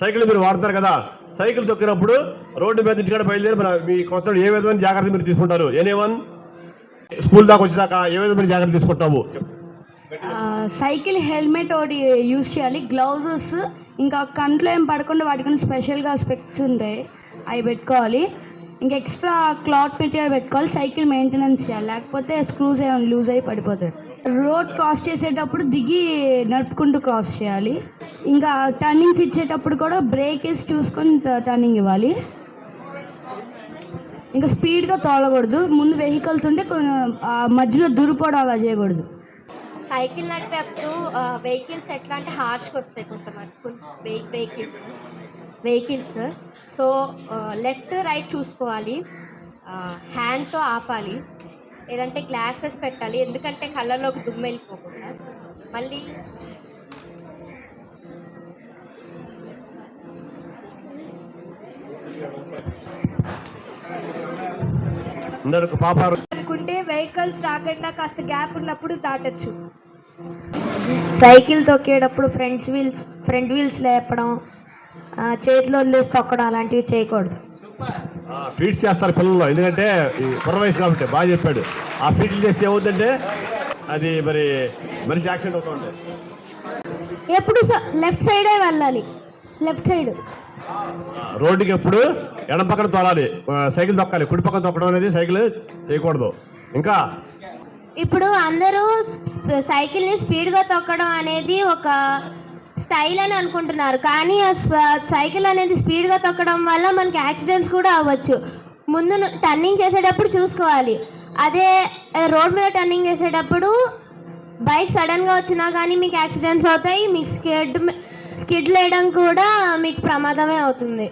Cycle మీరు వాడతారు కదా. సైకిల్ తొక్కినప్పుడు రోడ్డు మీద ఇంటికాడ బయలుదేరి మీ కొత్త ఏ విధమైన జాగ్రత్త మీరు తీసుకుంటారు? ఎనీ వన్ స్కూల్ దాకా వచ్చేదాకా ఏ విధమైన జాగ్రత్త తీసుకుంటాము సైకిల్ హెల్మెట్ ఒకటి యూజ్ చేయాలి. గ్లౌజెస్ ఇంకా కంట్లో ఏం పడకుండా వాటికి స్పెషల్గా స్పెక్స్ ఉంటాయి అవి పెట్టుకోవాలి. ఇంకా ఎక్స్ట్రా క్లాత్ మెటీరియల్ పెట్టుకోవాలి. సైకిల్ మెయింటెనెన్స్ చేయాలి. లేకపోతే స్క్రూస్ ఏమైనా లూజ్ అయ్యి పడిపోతాయి. రోడ్ క్రాస్ చేసేటప్పుడు దిగి నడుపుకుంటూ క్రాస్ చేయాలి. ఇంకా టర్నింగ్స్ ఇచ్చేటప్పుడు కూడా బ్రేక్ వేసి చూసుకొని టర్నింగ్ ఇవ్వాలి. ఇంకా స్పీడ్గా తోలకూడదు. ముందు వెహికల్స్ ఉంటే మధ్యలో దురిపోవడం అలా చేయకూడదు. సైకిల్ నడిపేటప్పుడు వెహికల్స్ ఎట్లా అంటే హార్ష్గా వస్తాయి కొంతమంది. Vehicles vehicles. So left right చూసుకోవాలి. హ్యాండ్తో ఆపాలి. లేదంటే గ్లాసెస్ పెట్టాలి. ఎందుకంటే కళ్ళలోకి దుమ్మెళ్ళిపోకుండా. మళ్ళీ అనుకుంటే వెహికల్స్ రాకుండా కాస్త గ్యాప్ ఉన్నప్పుడు దాటచ్చు. సైకిల్ తొక్కేటప్పుడు ఫ్రంట్ వీల్స్ ఫ్రంట్ వీల్స్ లేపడం చేతిలో వదిలేసి తొక్కడం అలాంటివి చేయకూడదు. ఫీడ్స్ చేస్తారు పిల్లలు ఎందుకంటే కుర్ర వయసు కాబట్టి బాగా చెప్పాడు. ఆ ఫీట్లు చేస్తే ఏమవుతుందంటే అది మరి మనిషి యాక్సిడెంట్ అవుతూ ఉంటాయి ఎప్పుడు లెఫ్ట్ సైడే వెళ్ళాలి. Left side. రోడ్డుకి ఎప్పుడు ఎడం పక్కన తోలాలి. సైకిల్ తొక్కాలి. కుడి పక్కన తొక్కడం అనేది సైకిల్ చేయకూడదు. ఇంకా? ఇప్పుడు అందరూ సైకిల్ని స్పీడ్గా తొక్కడం అనేది ఒక స్టైల్ అని అనుకుంటున్నారు. కానీ ఆ సైకిల్ అనేది స్పీడ్గా తొక్కడం వల్ల మనకి యాక్సిడెంట్స్ కూడా అవ్వచ్చు. ముందు టర్నింగ్ చేసేటప్పుడు చూసుకోవాలి. అదే రోడ్ మీద టర్నింగ్ చేసేటప్పుడు బైక్ సడన్గా వచ్చినా కానీ మీకు యాక్సిడెంట్స్ అవుతాయి. మీకు స్కిడ్ స్కిడ్ వేయడం కూడా మీకు ప్రమాదమే అవుతుంది.